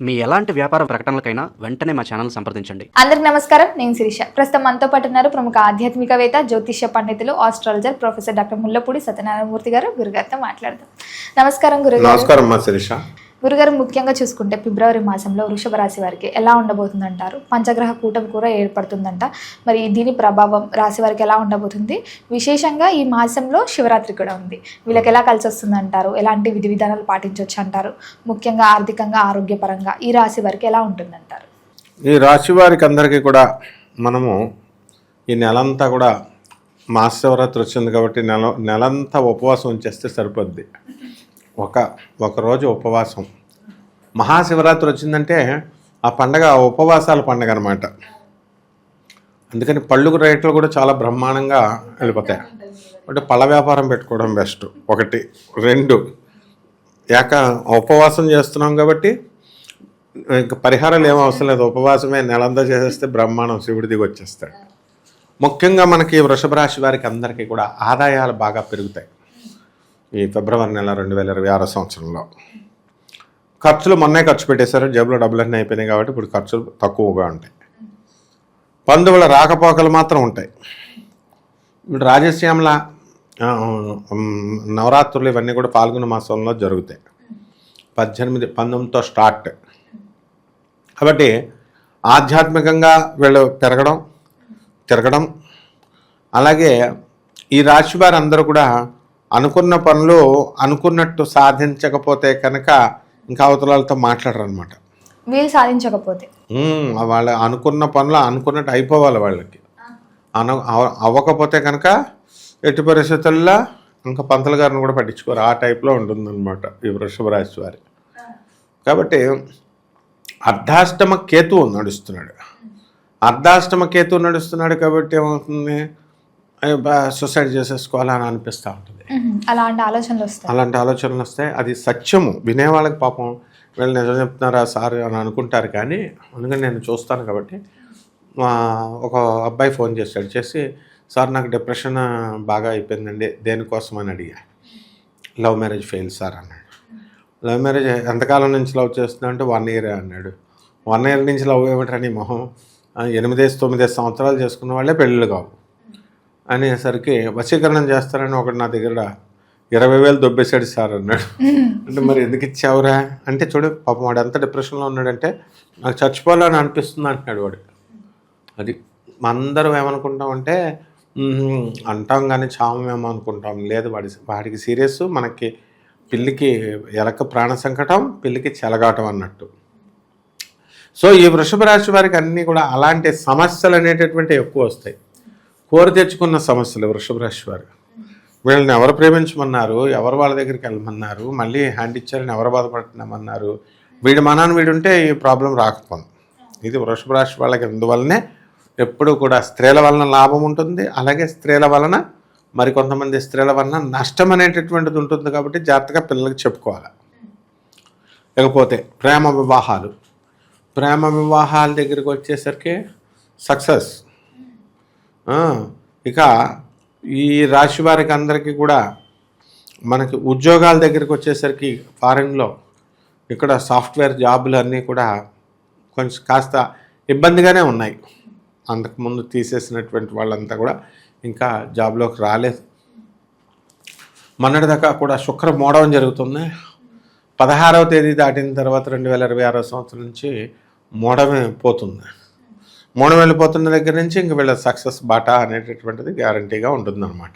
మీ ఎలాంటి వ్యాపార ప్రకటనలకైనా వెంటనే మా ఛానల్ సంప్రదించండి. అందరికి నమస్కారం. నేను శిరీష. ప్రస్తుతం మనతో పాటు ఉన్నారు ప్రముఖ ఆధ్యాత్మికవేత్త జ్యోతిష్య పండితులు astrologer professor doctor Mullapudi Satyanarayanamurthy garu. గురుగారితో మాట్లాడదాం. నమస్కారం గురుగారు. నమస్కారం మా శిరీష. గురుగారు ముఖ్యంగా చూసుకుంటే ఫిబ్రవరి మాసంలో వృషభ రాశి వారికి ఎలా ఉండబోతుందంటారు? పంచగ్రహ కూటమి కూడా ఏర్పడుతుందంట. మరి దీని ప్రభావం రాశి వారికి ఎలా ఉండబోతుంది? విశేషంగా ఈ మాసంలో శివరాత్రి కూడా ఉంది. వీళ్ళకి ఎలా కలిసి వస్తుంది అంటారు ఎలాంటి విధి విధానాలు పాటించవచ్చు అంటారు? ముఖ్యంగా ఆర్థికంగా ఆరోగ్యపరంగా ఈ రాశి వారికి ఎలా ఉంటుందంటారు? ఈ రాశి వారికి అందరికీ కూడా మనము ఈ నెలంతా కూడా మహాశివరాత్రి వచ్చింది కాబట్టి నెల నెలంతా ఉపవాసం చేస్తే సరిపోద్ది. ఒక ఒకరోజు ఉపవాసం. మహాశివరాత్రి వచ్చిందంటే ఆ పండగ ఉపవాసాల పండగ అనమాట అందుకని పళ్ళు రేట్లు కూడా చాలా బ్రహ్మాండంగా వెళ్ళిపోతాయి. అంటే పళ్ళ వ్యాపారం పెట్టుకోవడం బెస్ట్ ఒకటి. రెండు. యాక ఉపవాసం చేస్తున్నాం కాబట్టి ఇంకా పరిహారాలు ఏం అవసరం లేదు. ఉపవాసమే నెలంతా చేసేస్తే బ్రహ్మాండం శివుడి దిగి వచ్చేస్తాడు. ముఖ్యంగా మనకి వృషభ రాశి వారికి అందరికీ కూడా ఆదాయాలు బాగా పెరుగుతాయి. ఈ ఫిబ్రవరి నెల రెండు వేల ఇరవై ఆరో సంవత్సరంలో. ఖర్చులు మొన్నే ఖర్చు పెట్టేశారు. జేబులో డబ్బులన్నీ అయిపోయినాయి కాబట్టి ఇప్పుడు ఖర్చులు తక్కువగా ఉంటాయి. బంధువుల రాకపోకలు మాత్రం ఉంటాయి. ఇప్పుడు రాజశ్యామల నవరాత్రులు ఇవన్నీ కూడా పాల్గొన మాసంలో జరుగుతాయి. పద్దెనిమిది పంతొమ్మిదితో స్టార్ట్. కాబట్టి ఆధ్యాత్మికంగా వీళ్ళు పెరగడం తిరగడం అలాగే ఈ రాశి వారు అందరూ కూడా అనుకున్న పనులు అనుకున్నట్టు సాధించకపోతే కనుక ఇంకా అవతలతో మాట్లాడరు అనమాట వీళ్ళు సాధించకపోతే. వాళ్ళు అనుకున్న పనులు అనుకున్నట్టు అయిపోవాలి వాళ్ళకి. అన అవ- అవ్వకపోతే కనుక ఎట్టి పరిస్థితుల్లో ఇంకా పంతుల గారిని కూడా పట్టించుకోరు. ఆ టైప్లో ఉంటుందన్నమాట ఈ వృషభ రాశి వారి. కాబట్టి అర్ధాష్టమ కేతువు నడుస్తున్నాడు. అర్ధాష్టమ కేతువు నడుస్తున్నాడు కాబట్టి ఏమవుతుంది? సూసైడ్ చేసేసుకోవాలని అనిపిస్తూ ఉంటుంది. అలాంటి ఆలోచనలు వస్తాయి. అలాంటి ఆలోచనలు వస్తాయి. అది సత్యము. వినేవాళ్ళకి పాపం వీళ్ళు నిజం చెప్తున్నారా సార్ అని అనుకుంటారు కానీ అందుకని నేను చూస్తాను కాబట్టి మా ఒక అబ్బాయి ఫోన్ చేశాడు. చేసి సార్ నాకు డిప్రెషన్ బాగా అయిపోయిందండి. దేనికోసం అని అడిగా. లవ్ మ్యారేజ్ ఫెయిల్ సార్ అన్నాడు. లవ్ మ్యారేజ్ ఎంతకాలం నుంచి లవ్ చేస్తున్నా అంటే వన్ ఇయర్ అన్నాడు. వన్ ఇయర్ నుంచి లవ్ ఏమిటని మొహం? ఆ, ఎనిమిదేసి తొమ్మిదేసి సంవత్సరాలు చేసుకున్న వాళ్ళే పెళ్ళిళ్ళు కావు. అనేసరికి వశీకరణం చేస్తారని ఒకటి నా దగ్గర ఇరవై వేలు దొబ్బేశాడు సార్ అన్నాడు. అంటే మరి ఎందుకు ఇచ్చావురా? అంటే చూడు పాపం వాడు ఎంత డిప్రెషన్లో ఉన్నాడంటే నాకు చచ్చిపోవాలని అనిపిస్తుంది అంటున్నాడు వాడు. అది అందరం ఏమనుకుంటామంటే అంటాం కానీ చామేమో అనుకుంటాం లేదు వాడి వాడికి సీరియస్ మనకి పిల్లికి ఎలక ప్రాణ సంకటం పిల్లికి చెలగాటం అన్నట్టు. సో ఈ వృషభ రాశి వారికి అన్నీ కూడా అలాంటి సమస్యలు అనేటటువంటి ఎక్కువ వస్తాయి. కోరి తెచ్చుకున్న సమస్యలు వృషభ రాశి వారు. వీళ్ళని ఎవరు ప్రేమించమన్నారు? ఎవరు వాళ్ళ దగ్గరికి వెళ్ళమన్నారు? మళ్ళీ హ్యాండ్ ఇచ్చారని ఎవరు బాధపడుతున్నామన్నారు? వీడి మనాన్ని వీడుంటే ఈ ప్రాబ్లం రాకపోను. ఇది వృషభ రాశి వాళ్ళకి అందువల్లనే ఎప్పుడు కూడా స్త్రీల వలన లాభం ఉంటుంది. అలాగే స్త్రీల వలన మరికొంతమంది స్త్రీల వలన నష్టం అనేటటువంటిది ఉంటుంది కాబట్టి జాగ్రత్తగా పిల్లలకి చెప్పుకోవాలి. లేకపోతే ప్రేమ వివాహాలు. ప్రేమ వివాహాల దగ్గరికి వచ్చేసరికి సక్సెస్ ఇక ఈ రాశి వారికి అందరికీ కూడా మనకి ఉద్యోగాల దగ్గరికి వచ్చేసరికి ఫారెన్లో ఇక్కడ సాఫ్ట్వేర్ జాబులు అన్నీ కూడా కొంచెం కాస్త ఇబ్బందిగానే ఉన్నాయి. అంతకుముందు తీసేసినటువంటి వాళ్ళంతా కూడా ఇంకా జాబ్లోకి రాలేదు. మొన్నటిదాకా కూడా శుక్ర మోడవం జరుగుతుంది. పదహారవ తేదీ దాటిన తర్వాత రెండు వేల ఇరవై ఆరో సంవత్సరం నుంచి మోడమే పోతుంది. మూడు వెళ్ళిపోతున్న దగ్గర నుంచి ఇంక వీళ్ళ సక్సెస్ బాటా అనేటటువంటిది గ్యారంటీగా ఉంటుందన్నమాట.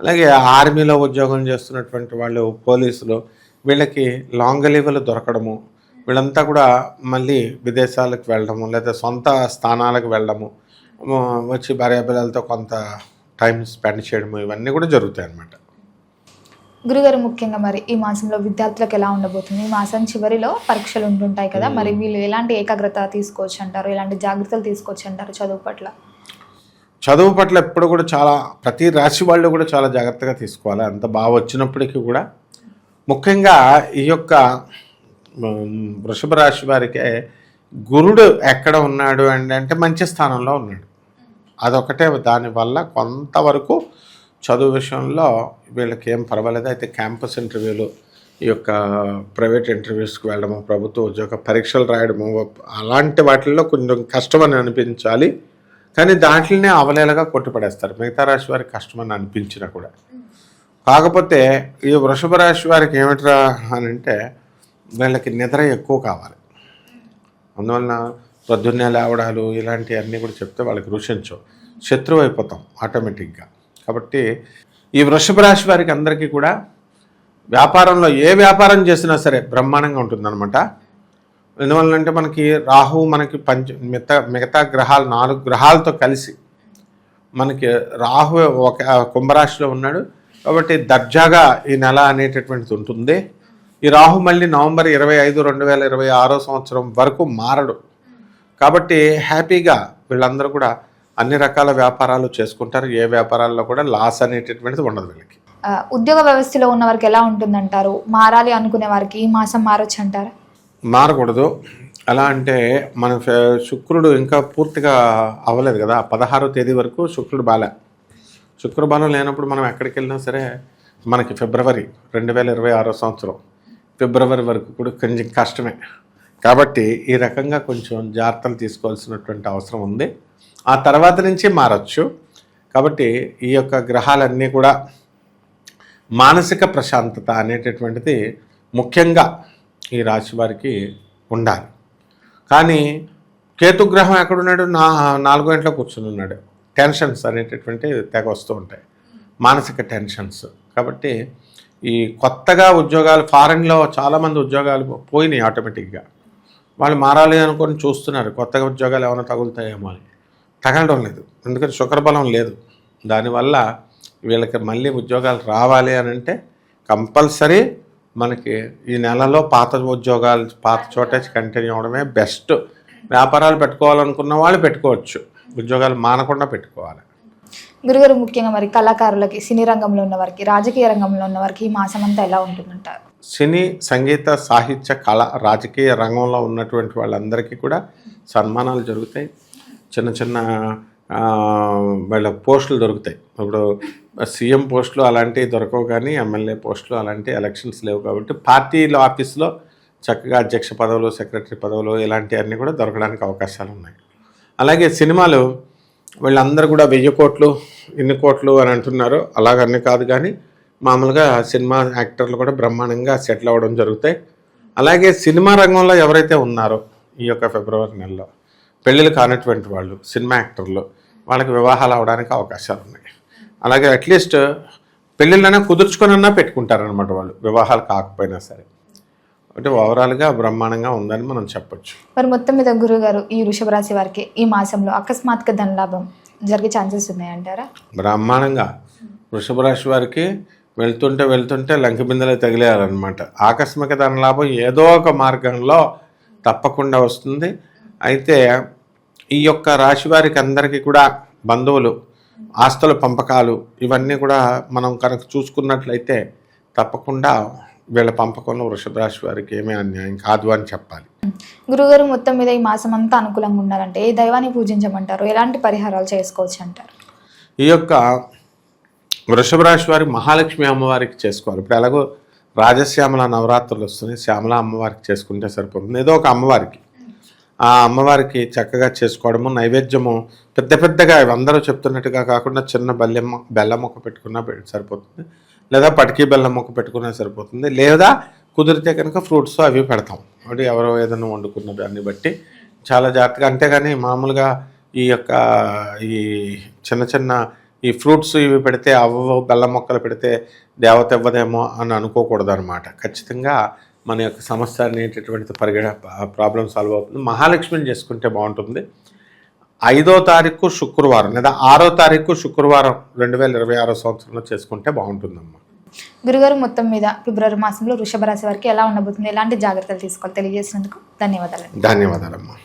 అలాగే ఆర్మీలో ఉద్యోగం చేస్తున్నటువంటి వాళ్ళు పోలీసులు వీళ్ళకి లాంగ్ లీవ్లు దొరకడము వీళ్ళంతా కూడా మళ్ళీ విదేశాలకు వెళ్ళడము లేదా సొంత స్థానాలకు వెళ్ళడము వచ్చి భార్యాపిల్లలతో కొంత టైం స్పెండ్ చేయడము ఇవన్నీ కూడా జరుగుతాయి అన్నమాట గురుగారు ముఖ్యంగా మరి ఈ మాసంలో విద్యార్థులకు ఎలా ఉండబోతుంది? ఈ మాసం చివరిలో పరీక్షలు ఉంటుంటాయి కదా మరి వీళ్ళు ఎలాంటి ఏకాగ్రత తీసుకోవచ్చు అంటారు ఎలాంటి జాగ్రత్తలు తీసుకోవచ్చు అంటారు చదువు పట్ల? చదువు పట్ల ఎప్పుడు కూడా చాలా ప్రతి రాశి వాళ్ళు కూడా చాలా జాగ్రత్తగా తీసుకోవాలి. అంత బాగా వచ్చినప్పటికీ కూడా ముఖ్యంగా ఈ యొక్క వృషభ రాశి వారికి గురుడు ఎక్కడ ఉన్నాడు అంటే మంచి స్థానంలో ఉన్నాడు. అదొకటే దానివల్ల కొంతవరకు చదువు విషయంలో వీళ్ళకి ఏం పర్వాలేదు. అయితే క్యాంపస్ ఇంటర్వ్యూలు ఈ యొక్క ప్రైవేట్ ఇంటర్వ్యూస్కి వెళ్ళడము ప్రభుత్వ ఉద్యోగ పరీక్షలు రాయడము అలాంటి వాటిల్లో కొంచెం కష్టం అని అనిపించాలి. కానీ దాంట్లోనే అవలేలగా కొట్టుపడేస్తారు. మిగతా రాశి వారికి కష్టమని అనిపించినా కూడా. కాకపోతే ఈ వృషభ రాశి వారికి ఏమిట్రా అని అంటే వీళ్ళకి నిద్ర ఎక్కువ కావాలి. అందువలన ప్రొద్దున్నే లేవడాలు ఇలాంటివన్నీ కూడా చెప్తే వాళ్ళకి రుచించవు. శత్రువు అయిపోతాం ఆటోమేటిక్గా. కాబట్టి ఈ వృషభ రాశి వారికి అందరికీ కూడా వ్యాపారంలో ఏ వ్యాపారం చేసినా సరే బ్రహ్మాండంగా ఉంటుందన్నమాట. ఎందువల్లంటే మనకి రాహు మనకి పంచ మిగతా మిగతా గ్రహాలు నాలుగు గ్రహాలతో కలిసి మనకి రాహు ఒక కుంభరాశిలో ఉన్నాడు. కాబట్టి దర్జాగా ఈ నెల అనేటటువంటిది ఉంటుంది. ఈ రాహు మళ్ళీ నవంబర్ ఇరవై ఐదు రెండు వేల ఇరవై ఆరో సంవత్సరం వరకు మారడు. కాబట్టి హ్యాపీగా వీళ్ళందరూ కూడా అన్ని రకాల వ్యాపారాలు చేసుకుంటారు. ఏ వ్యాపారాల్లో కూడా లాస్ అనేటటువంటిది ఉండదు వీళ్ళకి. ఉద్యోగ వ్యవస్థలో ఉన్న వారికి ఎలా ఉంటుందంటారు? మారాలి అనుకునే వారికి ఈ మాసం మారొచ్చు అంటారా? మారకూడదు. ఎలా అంటే మన శుక్రుడు ఇంకా పూర్తిగా అవ్వలేదు కదా. పదహారో తేదీ వరకు శుక్రుడు బాలే. శుక్ర బలం లేనప్పుడు మనం ఎక్కడికి వెళ్ళినా సరే మనకి ఫిబ్రవరి రెండు వేల ఇరవై ఆరో సంవత్సరం ఫిబ్రవరి వరకు కూడా కొంచెం కష్టమే. కాబట్టి ఈ రకంగా కొంచెం జాగ్రత్తలు తీసుకోవాల్సినటువంటి అవసరం ఉంది. ఆ తర్వాత నుంచి మారచ్చు. కాబట్టి ఈ యొక్క గ్రహాలన్నీ కూడా మానసిక ప్రశాంతత అనేటటువంటిది ముఖ్యంగా ఈ రాశి వారికి ఉండాలి. కానీ కేతుగ్రహం ఎక్కడున్నాడు? నా నాలుగో ఇంట్లో కూర్చుని ఉన్నాడు. టెన్షన్స్ అనేటటువంటి తెగ వస్తూ ఉంటాయి. మానసిక టెన్షన్స్. కాబట్టి ఈ కొత్తగా ఉద్యోగాలు ఫారెన్లో చాలామంది ఉద్యోగాలు పోయినాయి ఆటోమేటిక్గా. వాళ్ళు మారాలి అనుకొని చూస్తున్నారు. కొత్తగా ఉద్యోగాలు ఏమైనా తగులుతాయేమో అని. తగలడం లేదు. ఎందుకంటే శుక్రబలం లేదు. దానివల్ల వీళ్ళకి మళ్ళీ ఉద్యోగాలు రావాలి అని అంటే కంపల్సరీ మనకి ఈ నెలలో పాత ఉద్యోగాలు పాత చోటే కంటిన్యూ అవడమే బెస్ట్. వ్యాపారాలు పెట్టుకోవాలనుకున్న వాళ్ళు పెట్టుకోవచ్చు. ఉద్యోగాలు మానకుండా పెట్టుకోవాలి. గురుగారు ముఖ్యంగా మరి కళాకారులకి సినీ రంగంలో ఉన్న వారికి రాజకీయ రంగంలో ఉన్న వారికి ఈ మాసం అంతా ఎలా ఉంటుందంటారు సినీ సంగీత సాహిత్య కళ రాజకీయ రంగంలో ఉన్నటువంటి వాళ్ళందరికీ కూడా సన్మానాలు జరుగుతాయి. చిన్న చిన్న వాళ్ళ పోస్టులు దొరుకుతాయి. ఇప్పుడు సీఎం పోస్టులు అలాంటివి దొరకవు కానీ ఎమ్మెల్యే పోస్టులు అలాంటి ఎలక్షన్స్ లేవు కాబట్టి పార్టీల ఆఫీస్లో చక్కగా అధ్యక్ష పదవులు సెక్రటరీ పదవులు ఇలాంటివన్నీ కూడా దొరకడానికి అవకాశాలు ఉన్నాయి. అలాగే సినిమాలు వీళ్ళందరూ కూడా వెయ్యి కోట్లు ఇన్ని కోట్లు అని అంటున్నారు. అలాగన్నీ కాదు కానీ మామూలుగా సినిమా యాక్టర్లు కూడా బ్రహ్మాండంగా సెటిల్ అవ్వడం జరుగుతాయి. అలాగే సినిమా రంగంలో ఎవరైతే ఉన్నారో ఈ యొక్క ఫిబ్రవరి నెలలో పెళ్ళిళ్ళు కానటువంటి వాళ్ళు సినిమా యాక్టర్లు వాళ్ళకి వివాహాలు అవడానికి అవకాశాలు ఉన్నాయి. అలాగే అట్లీస్ట్ పెళ్ళిళ్ళైనా కుదుర్చుకొనన్నా పెట్టుకుంటారనమాట వాళ్ళు వివాహాలు కాకపోయినా సరే. అంటే ఓవరాల్గా బ్రహ్మాండంగా ఉందని మనం చెప్పొచ్చు. మరి మొత్తం మీద గురుగారు ఈ వృషభ రాశి వారికి ఈ మాసంలో అకస్మాత్తుగా ధనలాభం జరిగే ఛాన్సెస్ ఉన్నాయంటారా? బ్రహ్మాండంగా. వృషభ రాశి వారికి వెళ్తుంటే వెళ్తుంటే లంక బిందెలు తగిలేయాలన్నమాట. ఆకస్మిక ధన లాభం ఏదో ఒక మార్గంలో తప్పకుండా వస్తుంది. అయితే ఈ యొక్క రాశి వారికి అందరికీ కూడా బంధువులు ఆస్తుల పంపకాలు ఇవన్నీ కూడా మనం కనుక చూసుకున్నట్లయితే తప్పకుండా వీళ్ళ పంపకంలో వృషభ రాశి వారికి ఏమీ అన్యాయం కాదు అని చెప్పాలి. గురుగారు మొత్తం మీద ఈ మాసం అంతా అనుకూలంగా ఉండాలంటే ఏ దైవాన్ని పూజించమంటారు? ఎలాంటి పరిహారాలు చేసుకోవచ్చు అంటారు? ఈ యొక్క వృషభ రాశి వారి మహాలక్ష్మి అమ్మవారికి చేసుకోవాలి. ఇప్పుడు ఎలాగో రాజశ్యామల నవరాత్రులు వస్తున్నాయి. శ్యామల అమ్మవారికి చేసుకుంటే సరిపోతుంది. ఏదో ఒక అమ్మవారికి. ఆ అమ్మవారికి చక్కగా చేసుకోవడము నైవేద్యము పెద్ద పెద్దగా అందరూ చెప్తున్నట్టుగా కాకుండా చిన్న బెల్లం బెల్లం మొక్క పెట్టుకున్నా సరిపోతుంది. లేదా పటికీ బెల్లం మొక్క పెట్టుకున్నా సరిపోతుంది. లేదా కుదిరితే కనుక ఫ్రూట్స్ అవి పెడతాం. అంటే ఎవరో ఏదైనా వండుకున్న దాన్ని బట్టి చాలా జాగ్రత్తగా అంతేగాని మామూలుగా ఈ యొక్క ఈ చిన్న చిన్న ఈ ఫ్రూట్స్ ఇవి పెడితే అవ్వ బెల్లం మొక్కలు పెడితే దేవత ఇవ్వదేమో అని అనుకోకూడదు అనమాట ఖచ్చితంగా మన యొక్క సమస్య అనేటటువంటి పరిగణ ప్రాబ్లం సాల్వ్ అవుతుంది మహాలక్ష్మిని చేసుకుంటే బాగుంటుంది. ఐదో తారీఖు శుక్రవారం లేదా ఆరో తారీఖు శుక్రవారం రెండు వేల ఇరవై ఆరో సంవత్సరంలో చేసుకుంటే బాగుంటుందమ్మా. గురుగారు మొత్తం మీద ఫిబ్రవరి మాసంలో వృషభ రాశి వారికి ఎలా ఉండబోతుంది? ఎలాంటి జాగ్రత్తలు తీసుకోవాలి? తెలియజేసినందుకు ధన్యవాదాలు ధన్యవాదాలమ్మా.